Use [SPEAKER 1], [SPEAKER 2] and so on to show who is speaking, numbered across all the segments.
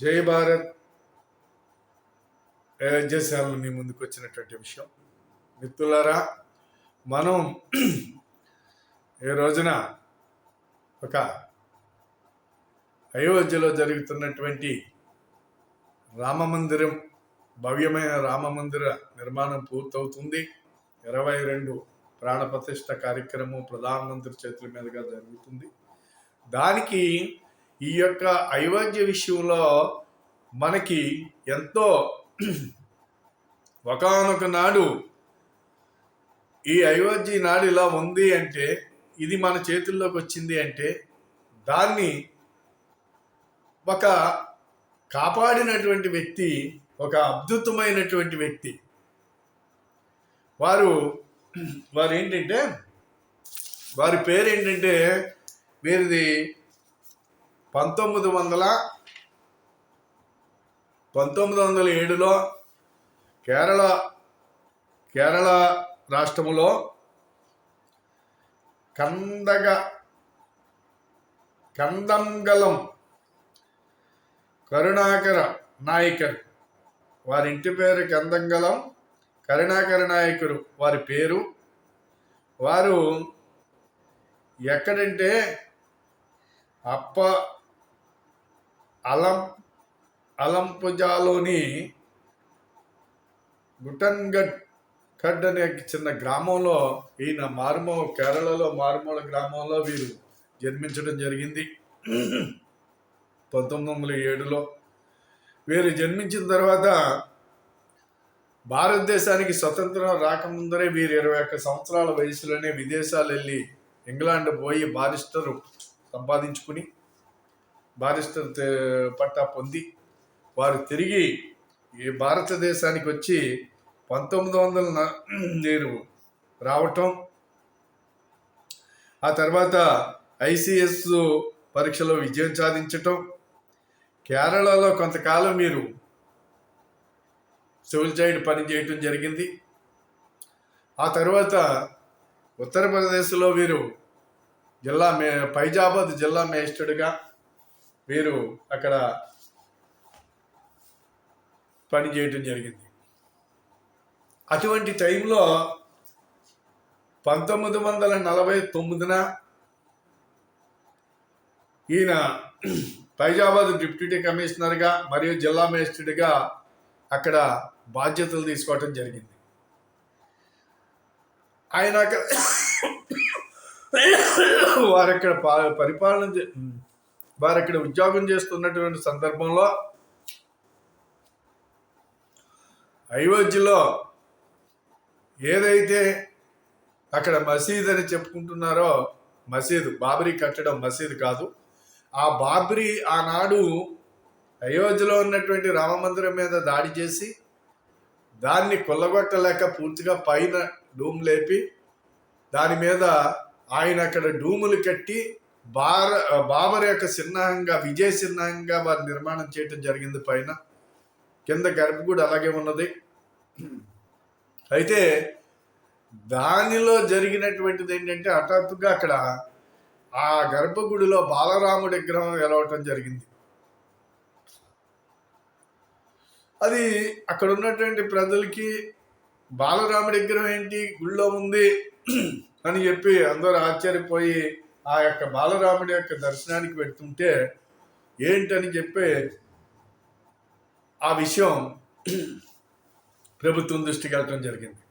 [SPEAKER 1] జై భారత్. అయోధ్యశాలను ముందుకు వచ్చినటువంటి విషయం. మిత్రులారా మనం ఈ రోజున ఒక అయోధ్యలో జరుగుతున్నటువంటి రామమందిరం భవ్యమైన రామమందిర నిర్మాణం పూర్తవుతుంది. ఇరవై రెండు ప్రాణప్రతిష్ఠ కార్యక్రమం ప్రధానమంత్రి చేతుల మీదుగా జరుగుతుంది. దానికి ఈ యొక్క అయోధ్య విషయంలో మనకి ఎంతో ఒకనొక నాడు ఈ అయోధ్య నాడు ఇలా ఉంది అంటే ఇది మన చేతుల్లోకి వచ్చింది అంటే దాన్ని ఒక కాపాడినటువంటి వ్యక్తి ఒక అద్భుతమైనటువంటి వ్యక్తి. వారు వారు ఏంటంటే వారి పేరు ఏంటంటే వీరిది పంతొమ్మిది వందల పంతొమ్మిది వందల ఏడులో కేరళ కేరళ రాష్ట్రములో కందగ కందంగలం కరుణాకర నాయకర్ వారి ఇంటి పేరు కందంగలం కరుణాకర నాయకుడు వారి పేరు. వారు ఎక్కడంటే అప్ప అలం అలంపుజాలోని గుటన్గఢ్ ఖడ్ అనే చిన్న గ్రామంలో ఈయన మారుమూల కేరళలో మారుమూల గ్రామంలో వీరు జన్మించడం జరిగింది. పంతొమ్మిది వందల ఏడులో వీరు జన్మించిన తర్వాత భారతదేశానికి స్వతంత్రం రాకముందరే వీరు ఇరవై ఒక్క సంవత్సరాల వయసులోనే విదేశాలు వెళ్ళి ఇంగ్లాండ్ పోయి బారిస్టర్ సంపాదించుకుని బారిస్టర్ పట్టా పొంది వారు తిరిగి ఈ భారతదేశానికి వచ్చి పంతొమ్మిది వందల నేను రావటం ఆ తర్వాత ఐసిఎస్ పరీక్షలో విజయం సాధించటం కేరళలో కొంతకాలం మీరు సివిల్ సైడ్ పని చేయటం జరిగింది. ఆ తర్వాత ఉత్తరప్రదేశ్లో వీరు జిల్లా మే ఫైజాబాద్ జిల్లా మేస్టర్గా వీరు అక్కడ పని చేయటం జరిగింది. అటువంటి టైంలో పంతొమ్మిది వందల నలభై తొమ్మిదిన ఈయన ఫైజాబాద్ డిప్యూటీ కమిషనర్గా మరియు జిల్లా మేజిస్ట్రేట్గా అక్కడ బాధ్యతలు తీసుకోవటం జరిగింది. ఆయన అక్కడ వారు అక్కడ పరిపాలన వారు అక్కడ ఉద్యోగం చేస్తున్నటువంటి సందర్భంలో అయోధ్యలో ఏదైతే అక్కడ మసీద్ అని చెప్పుకుంటున్నారో మసీదు బాబరీ కట్టడం మసీదు కాదు. ఆ బాబరీ ఆనాడు అయోధ్యలో ఉన్నటువంటి రామ మందిరం మీద దాడి చేసి దాన్ని కొల్లగొట్టలేక పూర్తిగా పైన డూమ్ లేపి దాని మీద ఆయన అక్కడ డూములు కట్టి బార బాబర్ యొక్క చిహ్నంగా విజయ చిహ్నంగా వారు నిర్మాణం చేయటం జరిగింది పైన. కింద గర్భగుడి అలాగే ఉన్నది. అయితే దానిలో జరిగినటువంటిది ఏంటంటే హఠాత్తుగా అక్కడ ఆ గర్భగుడిలో బాలరాముడి విగ్రహం వెలవటం జరిగింది. అది అక్కడ ఉన్నటువంటి ప్రజలకి బాలరాముడి విగ్రహం ఏంటి? గుళ్ళో ఉంది అని చెప్పి అందరూ ఆశ్చర్యపోయి ఆ యొక్క బాలరాముడి యొక్క దర్శనానికి వెళ్తుంటే ఏంటని చెప్పి ఆ విషయం ప్రభుత్వం దృష్టికి వెళ్ళటం జరిగింది.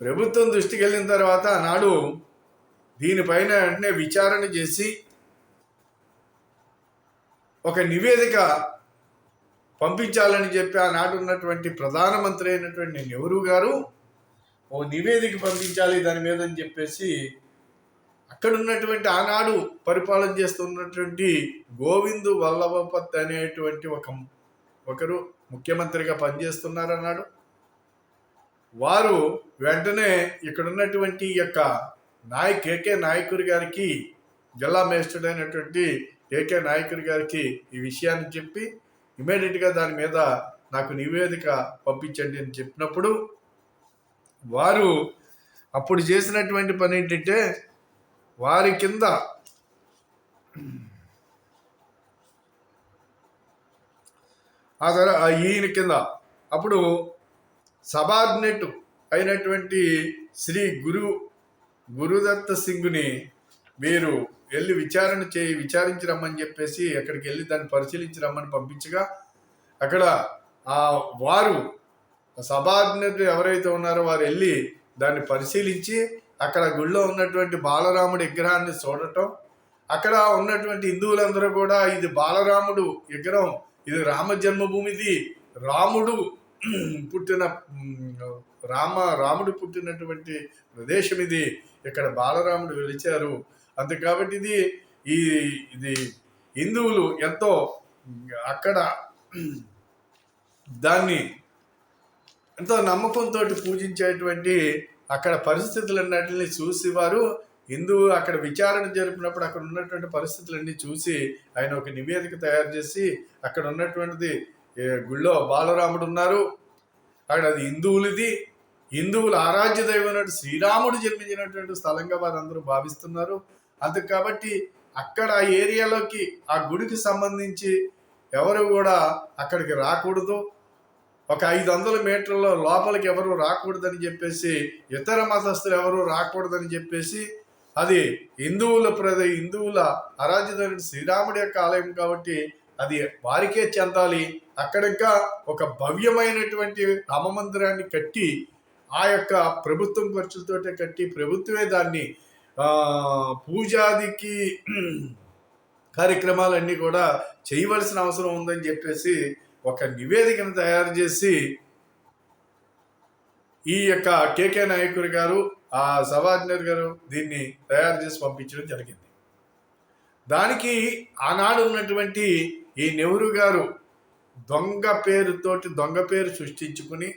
[SPEAKER 1] ప్రభుత్వం దృష్టికి వెళ్ళిన తర్వాత ఆనాడు దీనిపైన వెంటనే విచారణ చేసి ఒక నివేదిక పంపించాలని చెప్పి ఆనాడు ఉన్నటువంటి ప్రధానమంత్రి అయినటువంటి నెహ్రూ గారు ఓ నివేదిక పంపించాలి దాని మీద అని చెప్పేసి అక్కడ ఉన్నటువంటి ఆనాడు పరిపాలన చేస్తున్నటువంటి గోవిందు వల్లభపత్ అనేటువంటి ఒక ఒకరు ముఖ్యమంత్రిగా పనిచేస్తున్నారు అన్నాడు వారు వెంటనే ఇక్కడ ఉన్నటువంటి యొక్క నాయక్ కేకే నాయకుడి గారికి జిల్లా మేజిస్ట్రేట్ అయినటువంటి కేకే నాయకుడి గారికి ఈ విషయాన్ని చెప్పి ఇమీడియట్గా దాని మీద నాకు నివేదిక పంపించండి అని చెప్పినప్పుడు వారు అప్పుడు చేసినటువంటి పని ఏంటంటే వారి కింద ఆ తర్వాత ఈయన కింద. అప్పుడు సబార్డినేట్ అయినటువంటి శ్రీ గురు గురుదత్త సింగ్ని మీరు వెళ్ళి విచారణ చేయి విచారించి రమ్మని చెప్పేసి అక్కడికి వెళ్ళి దాన్ని పరిశీలించి రమ్మని పంపించగా అక్కడ ఆ వారు సబార్డినేట్ ఎవరైతే ఉన్నారో వారు వెళ్ళి దాన్ని పరిశీలించి అక్కడ గుళ్ళో ఉన్నటువంటి బాలరాముడి విగ్రహాన్ని చూడటం అక్కడ ఉన్నటువంటి హిందువులందరూ కూడా ఇది బాలరాముడు విగ్రహం ఇది రామ జన్మభూమిది. రాముడు పుట్టిన రామ రాముడు పుట్టినటువంటి ప్రదేశం ఇది. ఇక్కడ బాలరాముడు వెలిచారు. అంతే కాబట్టి ఇది ఈ ఇది హిందువులు ఎంతో అక్కడ దాన్ని ఎంతో నమ్మకంతో పూజించేటువంటి అక్కడ పరిస్థితులన్నింటినీ చూసి వారు హిందువు అక్కడ విచారణ జరిపినప్పుడు అక్కడ ఉన్నటువంటి పరిస్థితులన్నీ చూసి ఆయన ఒక నివేదిక తయారు చేసి అక్కడ ఉన్నటువంటిది గుళ్ళో బాలరాముడు ఉన్నారు. అక్కడ అది హిందువులది. హిందువుల ఆరాధ్య దైవమైనటువంటి శ్రీరాముడు జన్మించినటువంటి స్థలంగా వారందరూ భావిస్తున్నారు. అంతే కాబట్టి అక్కడ ఆ ఏరియాలోకి ఆ గుడికి సంబంధించి ఎవరు కూడా అక్కడికి రాకూడదు. ఒక ఐదు వందల మీటర్ల లోపలికి ఎవరు రాకూడదని చెప్పేసి ఇతర మతస్థులు ఎవరు రాకూడదని చెప్పేసి అది హిందువుల ప్రద హిందువుల ఆరాధ్యత శ్రీరాముడి యొక్క ఆలయం కాబట్టి అది వారికే చెందాలి. అక్కడ ఇంకా ఒక భవ్యమైనటువంటి రామ మందిరాన్ని కట్టి ఆ యొక్క ప్రభుత్వం ఖర్చులతోటే కట్టి ప్రభుత్వమే దాన్ని పూజాదికి కార్యక్రమాలన్నీ కూడా చేయవలసిన అవసరం ఉందని చెప్పేసి ఒక నివేదికను తయారు చేసి ఈ యొక్క కేకే నాయకుడు గారు ఆ సవాజ్నర్ గారు దీన్ని తయారు చేసి పంపించడం జరిగింది. దానికి ఆనాడు ఉన్నటువంటి ఈ నెహ్రూ గారు దొంగ పేరుతోటి దొంగ పేరు సృష్టించుకుని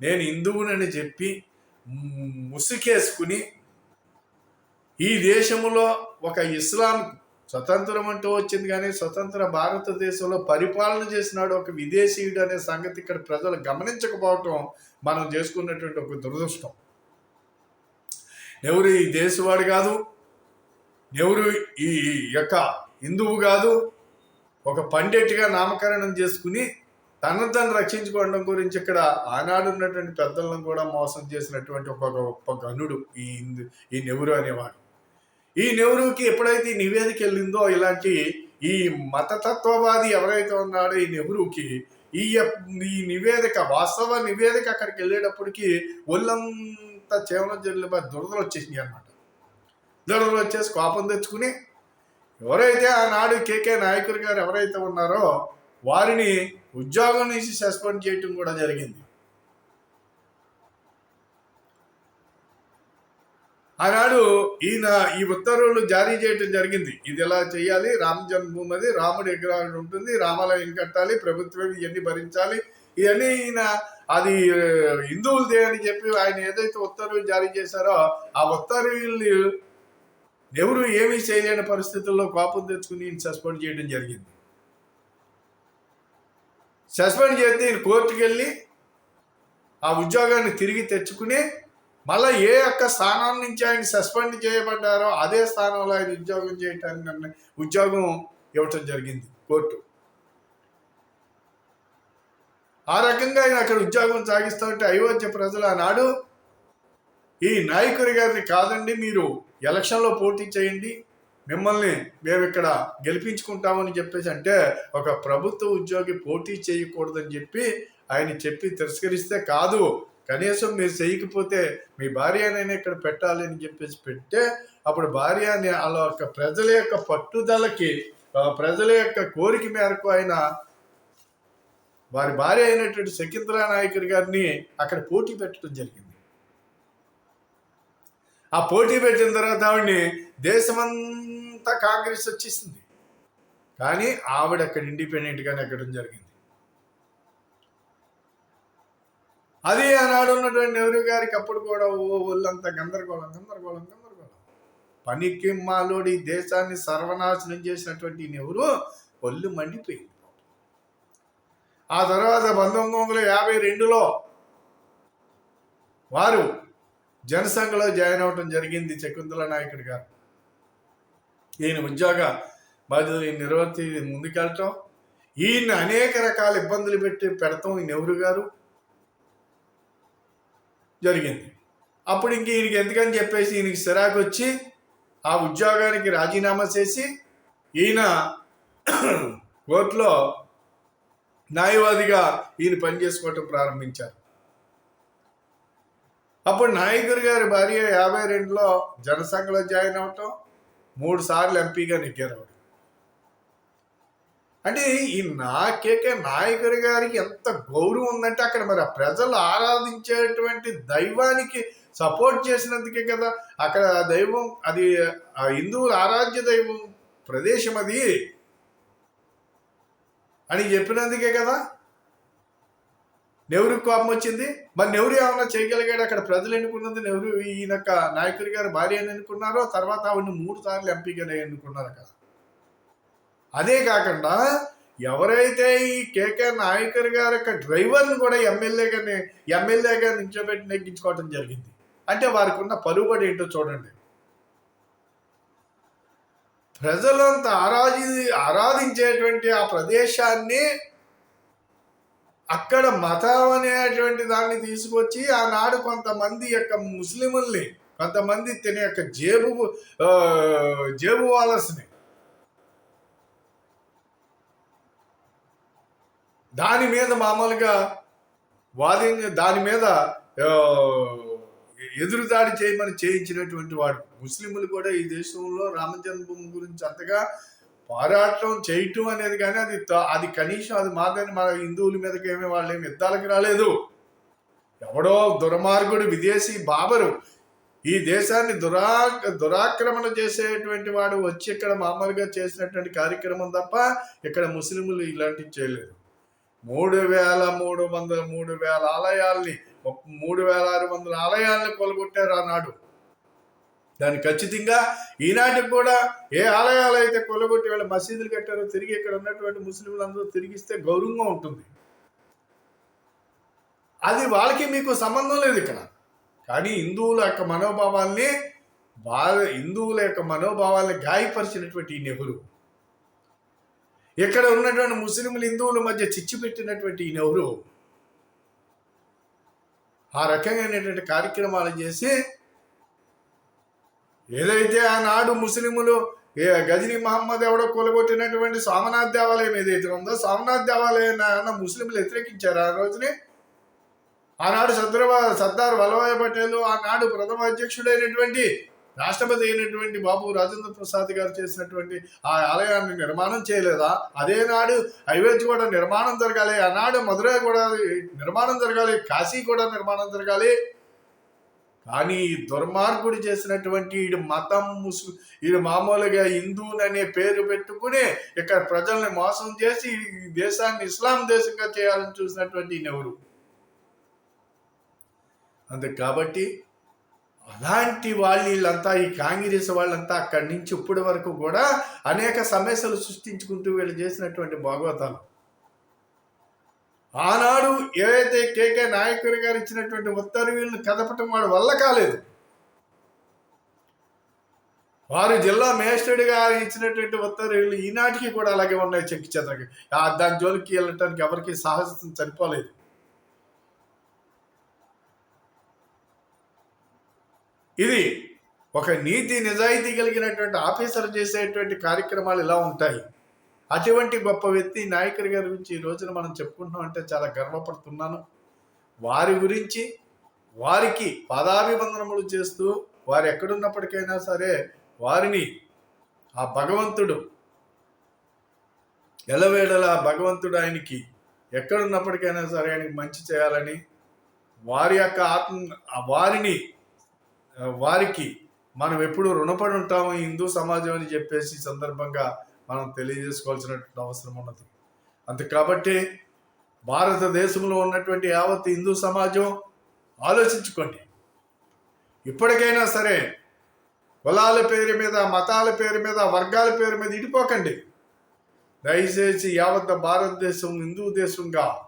[SPEAKER 1] నేను హిందువునని చెప్పి ముసుకేసుకుని ఈ దేశంలో ఒక ఇస్లాం స్వతంత్రం అంటూ వచ్చింది కానీ స్వతంత్ర భారతదేశంలో పరిపాలన చేసినాడు ఒక విదేశీయుడు అనే సంగతి ఇక్కడ ప్రజలు గమనించకపోవటం మనం చేసుకున్నటువంటి ఒక దురదృష్టం. ఎవరు ఈ దేశవాడు కాదు ఎవరు ఈ యొక్క హిందువు కాదు ఒక పండిట్గా నామకరణం చేసుకుని తనను తను రక్షించుకోవడం గురించి ఇక్కడ ఆనాడు ఉన్నటువంటి పెద్దలను కూడా మోసం చేసినటువంటి ఒక గొప్ప గనుడు ఈ హిందూ ఈ నెహ్రూ అనేవాడు. ఈ నెహ్రూకి ఎప్పుడైతే ఈ నివేదిక వెళ్ళిందో ఇలాంటి ఈ మతతత్వవాది ఎవరైతే ఉన్నాడో ఈ నెహ్రూకి ఈ ఈ నివేదిక వాస్తవ నివేదిక అక్కడికి వెళ్ళేటప్పటికి ఒళ్ళంతా చేవన జల్లి దురదలు వచ్చేసినాయి అనమాట దురదలు వచ్చేసి కోపం తెచ్చుకుని ఎవరైతే ఆనాడు కేకే నాయకులు గారు ఎవరైతే ఉన్నారో వారిని ఉద్యోగం నుంచి సస్పెండ్ చేయటం కూడా జరిగింది. ఆనాడు ఈయన ఈ ఉత్తర్వులు జారీ చేయటం జరిగింది. ఇది ఎలా చేయాలి? రామ జన్మభూమి అది రాముడి విగ్రహం ఉంటుంది. రామాలయం కట్టాలి. ప్రభుత్వం ఇవన్నీ భరించాలి. ఇవన్నీ ఈయన అది హిందువులదే అని చెప్పి ఆయన ఏదైతే ఉత్తర్వులు జారీ చేశారో ఆ ఉత్తర్వుల్ని ఎవరు ఏమీ చేయలేని పరిస్థితుల్లో కోపం తెచ్చుకుని ఈయన సస్పెండ్ చేయడం జరిగింది. సస్పెండ్ చేస్తే ఈయన కోర్టుకు వెళ్ళి ఆ ఉద్యోగాన్ని తిరిగి తెచ్చుకుని మళ్ళీ ఏ యొక్క స్థానం నుంచి ఆయన సస్పెండ్ చేయబడ్డారో అదే స్థానంలో ఆయన ఉద్యోగం చేయటానికి నన్ను ఉద్యోగం ఇవ్వటం జరిగింది కోర్టు. ఆ రకంగా ఆయన అక్కడ ఉద్యోగం సాగిస్తూ ఉంటే అయోధ్య ప్రజలు ఆనాడు ఈ నాయకుడి గారిని కాదండి మీరు ఎలక్షన్లో పోటీ చేయండి మిమ్మల్ని మేము ఇక్కడ గెలిపించుకుంటామని చెప్పేసి అంటే ఒక ప్రభుత్వ ఉద్యోగి పోటీ చేయకూడదని చెప్పి ఆయన చెప్పి తిరస్కరిస్తే కాదు కనీసం మీరు చేయకపోతే మీ భార్యనైనా ఇక్కడ పెట్టాలి అని చెప్పేసి పెడితే అప్పుడు భార్య అని వాళ్ళ యొక్క ప్రజల యొక్క పట్టుదలకి ప్రజల యొక్క కోరిక మేరకు ఆయన వారి భార్య అయినటువంటి శకుంతలా నాయకుడి గారిని అక్కడ పోటీ పెట్టడం జరిగింది. ఆ పోటీ పెట్టిన తర్వాత ఆవిడని దేశమంతా కాంగ్రెస్ వచ్చేసింది. కానీ ఆవిడ అక్కడ ఇండిపెండెంట్గానే ఎక్కడం జరిగింది. అది ఆనాడు ఉన్నటువంటి నెహ్రూ గారికి అప్పుడు కూడా ఓ ఒళ్ళంతా గందరగోళం గందరగోళం గందరగోళం. పనికి మాలోడి దేశాన్ని సర్వనాశనం చేసినటువంటి నెహ్రూ ఒళ్ళు మండిపోయింది ఆ తర్వాత పంతొమ్మిది వందల యాభై రెండులో వారు జనసంఘలో జాయిన్ అవటం జరిగింది శకుంతల నాయకుడు గారు. ఈయన ఉద్యోగ బాధ్యతలు నిర్వర్తి ముందుకెళ్ళటం. ఈయన అనేక రకాల ఇబ్బందులు పెట్టి పెడతాం ఈ నెహ్రూ గారు? జరిగింది. అప్పుడు ఇంక ఈయనకి ఎందుకని చెప్పేసి ఈయనకి సిరాకు వచ్చి ఆ ఉద్యోగానికి రాజీనామా చేసి ఈయన కోర్టులో న్యాయవాదిగా ఈయన పనిచేసుకోవటం ప్రారంభించారు. అప్పుడు నాయకుడు గారి భార్య యాభై రెండులో జనసంఘలో జాయిన్ అవటం మూడు సార్లు ఎంపీగా నెగ్గారు అంటే ఈ నా కేకే నాయకుడి గారికి ఎంత గౌరవం ఉందంటే అక్కడ మరి ఆ ప్రజలు ఆరాధించేటువంటి దైవానికి సపోర్ట్ చేసినందుకే కదా. అక్కడ ఆ దైవం అది ఆ హిందువుల ఆరాధ్య దైవం ప్రదేశం అది అని చెప్పినందుకే కదా. నెహ్రూ కోపం వచ్చింది. మరి నెహ్రూ ఏమైనా చేయగలిగాడు? అక్కడ ప్రజలు ఎన్నుకున్నది నెహ్రూ ఈయన నాయకుడి గారు భార్య అని ఎన్నుకున్నారో తర్వాత ఆవిడని మూడు సార్లు ఎంపీగా ఎన్నుకున్నారు కదా అదే కాకుండా ఎవరైతే ఈ కేకే నాయకర్ గారి యొక్క డ్రైవర్ని కూడా ఎమ్మెల్యేగా ఎమ్మెల్యేగా నిల్చోబెట్టి నెగ్గించుకోవడం జరిగింది. అంటే వారికి ఉన్న పలుబడి ఏంటో చూడండి. ప్రజలంతా ఆరాధి ఆరాధించేటువంటి ఆ ప్రదేశాన్ని అక్కడ మతం అనేటువంటి దాన్ని తీసుకొచ్చి ఆనాడు కొంతమంది యొక్క ముస్లిముల్ని కొంతమంది తిన యొక్క జేబు జేబు వాలర్స్ని దాని మీద మామూలుగా వాది దాని మీద ఎదురుదాడి చేయమని చేయించినటువంటి వాడు. ముస్లింలు కూడా ఈ దేశంలో రామజన్మభూమి గురించి అంతగా పోరాటం చేయటం అనేది కానీ అది అది కనీసం అది మాదని మన హిందువుల మీదకి ఏమీ వాళ్ళు ఏమి యుద్ధాలకు రాలేదు. ఎవడో దుర్మార్గుడు విదేశీ బాబరు ఈ దేశాన్ని దురా దురాక్రమణ చేసేటువంటి వాడు వచ్చి ఇక్కడ మామూలుగా చేసినటువంటి కార్యక్రమం తప్ప ఇక్కడ ముస్లింలు ఇలాంటివి చేయలేదు. మూడు వేల మూడు వందల మూడు వేల ఆలయాల్ని మూడు వేల ఆరు వందల ఆలయాల్ని కొలగొట్టారు ఆనాడు. దాన్ని ఖచ్చితంగా ఈనాటికి కూడా ఏ ఆలయాలు అయితే కొలగొట్టి వాళ్ళు మసీదులు కట్టారో తిరిగి ఇక్కడ ఉన్నటువంటి ముస్లింలందరూ తిరిగిస్తే గౌరవంగా ఉంటుంది. అది వాళ్ళకి మీకు సంబంధం లేదు ఇక్కడ. కానీ హిందువుల యొక్క మనోభావాల్ని వాళ్ళ హిందువుల యొక్క మనోభావాల్ని గాయపరిచినటువంటి ఈ నెహ్రూ. ఇక్కడ ఉన్నటువంటి ముస్లింలు హిందువుల మధ్య చిచ్చు పెట్టినటువంటి ఈ ఆ రకమైనటువంటి కార్యక్రమాలు చేసి ఏదైతే ఆనాడు ముస్లిములు ఏ గజనీ మహమ్మద్ ఎవడో కూలగొట్టినటువంటి సోమనాథ్ దేవాలయం ఏదైతే ఉందో సోమనాథ్ దేవాలయం ముస్లింలు వ్యతిరేకించారు ఆ రోజుని. ఆనాడు సద్రవా సర్దార్ వల్లభాయ్ పటేల్ ఆనాడు ప్రథమ అధ్యక్షుడైనటువంటి రాష్ట్రపతి అయినటువంటి బాబు రాజేంద్ర ప్రసాద్ గారు చేసినటువంటి ఆ ఆలయాన్ని నిర్మాణం చేయలేదా? అదే నాడు కూడా నిర్మాణం జరగాలి ఆనాడు మధురై కూడా నిర్మాణం జరగాలి కాశీ కూడా నిర్మాణం జరగాలి. కానీ దుర్మార్గుడు చేసినటువంటి ఈ మతం ముసు ఈ మామూలుగా హిందువుననే పేరు పెట్టుకుని ఇక్కడ ప్రజల్ని మోసం చేసి ఈ దేశాన్ని ఇస్లాం దేశంగా చేయాలని చూసినటువంటి ఎవరు అందుకు కాబట్టి అలాంటి వాళ్ళు వీళ్ళంతా ఈ కాంగ్రెస్ వాళ్ళంతా అక్కడి నుంచి ఇప్పటి వరకు కూడా అనేక సమస్యలు సృష్టించుకుంటూ వీళ్ళు చేసినటువంటి భాగవతాలు. ఆనాడు ఏదైతే కేకే నాయకుడి గారు ఇచ్చినటువంటి ఉత్తర్వులను కదపటం వాడు వల్ల కాలేదు. వారు జిల్లా మేజిస్ట్రేట్ గారు ఇచ్చినటువంటి ఉత్తర్వులు ఈనాటికి కూడా అలాగే ఉన్నాయి చెక్కి చెదరకి. దాని జోలికి వెళ్ళటానికి ఎవరికి సాహసం సరిపోలేదు. ఇది ఒక నీతి నిజాయితీ కలిగినటువంటి ఆఫీసర్ చేసేటువంటి కార్యక్రమాలు ఇలా ఉంటాయి. అటువంటి గొప్ప వ్యక్తి నాయకుడి గారి గురించి ఈ రోజున మనం చెప్పుకుంటున్నాం అంటే చాలా గర్వపడుతున్నాను. వారి గురించి వారికి పాదాభివందనములు చేస్తూ వారు ఎక్కడున్నప్పటికైనా సరే వారిని ఆ భగవంతుడు ఎలవేళలా భగవంతుడు ఆయనకి ఎక్కడున్నప్పటికైనా సరే ఆయనకి మంచి చేయాలని వారి యొక్క ఆత్మ వారిని వారికి మనం ఎప్పుడు రుణపడి ఉంటాము హిందూ సమాజం అని చెప్పేసి సందర్భంగా మనం తెలియజేసుకోవాల్సినటువంటి అవసరం ఉన్నది. అంతే కాబట్టి భారతదేశంలో ఉన్నటువంటి యావత్ హిందూ సమాజం ఆలోచించుకోండి. ఇప్పటికైనా సరే కులాల పేరు మీద మతాల పేరు మీద వర్గాల పేరు మీద ఇడిపోకండి. దయచేసి యావత్ భారతదేశం హిందూ దేశంగా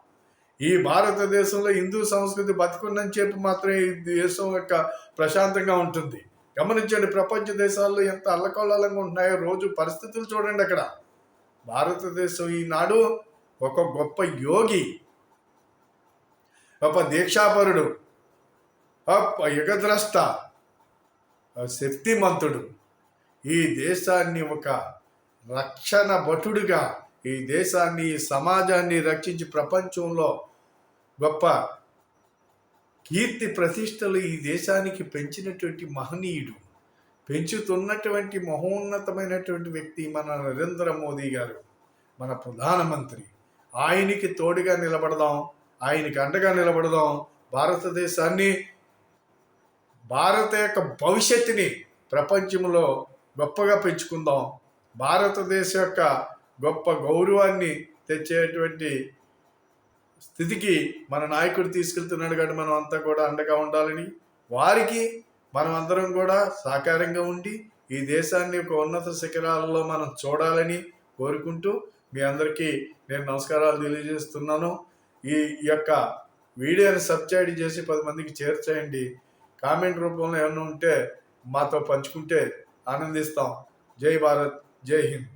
[SPEAKER 1] ఈ భారతదేశంలో హిందూ సంస్కృతి బతుకున్నని చెప్పి మాత్రమే ఈ దేశం యొక్క ప్రశాంతంగా ఉంటుంది. గమనించండి ప్రపంచ దేశాల్లో ఎంత అల్లకల్లోలంగా ఉంటున్నాయో రోజు పరిస్థితులు చూడండి అక్కడ. భారతదేశం ఈనాడు ఒక గొప్ప యోగి గొప్ప దీక్షాపరుడు గొప్ప యుగద్రష్ట శక్తిమంతుడు. ఈ దేశాన్ని ఒక రక్షణ భటుడిగా ఈ దేశాన్ని ఈ సమాజాన్ని రక్షించి ప్రపంచంలో గొప్ప కీర్తి ప్రతిష్టలు ఈ దేశానికి పెంచినటువంటి మహనీయుడు పెంచుతున్నటువంటి మహోన్నతమైనటువంటి వ్యక్తి మన నరేంద్ర మోదీ గారు మన ప్రధానమంత్రి. ఆయనకి తోడుగా నిలబడదాం ఆయనకి అండగా నిలబడదాం. భారతదేశాన్ని భారత యొక్క భవిష్యత్తుని ప్రపంచంలో గొప్పగా పెంచుకుందాం. భారతదేశ యొక్క గొప్ప గౌరవాన్ని తెచ్చేటువంటి స్థితికి మన నాయకుడు తీసుకెళ్తున్నాడు కాబట్టి మనం అంతా కూడా అండగా ఉండాలని వారికి మనం అందరం కూడా సహకారంగా ఉండి ఈ దేశాన్ని ఒక ఉన్నత శిఖరాలలో మనం చూడాలని కోరుకుంటూ మీ అందరికీ నేను నమస్కారాలు తెలియజేస్తున్నాను. ఈ యొక్క వీడియోని సబ్స్క్రైబ్ చేసి పది మందికి చేర్చేయండి కామెంట్ రూపంలో ఏమైనా ఉంటే మాతో పంచుకుంటే ఆనందిస్తాం. జై భారత్ జై హింద్.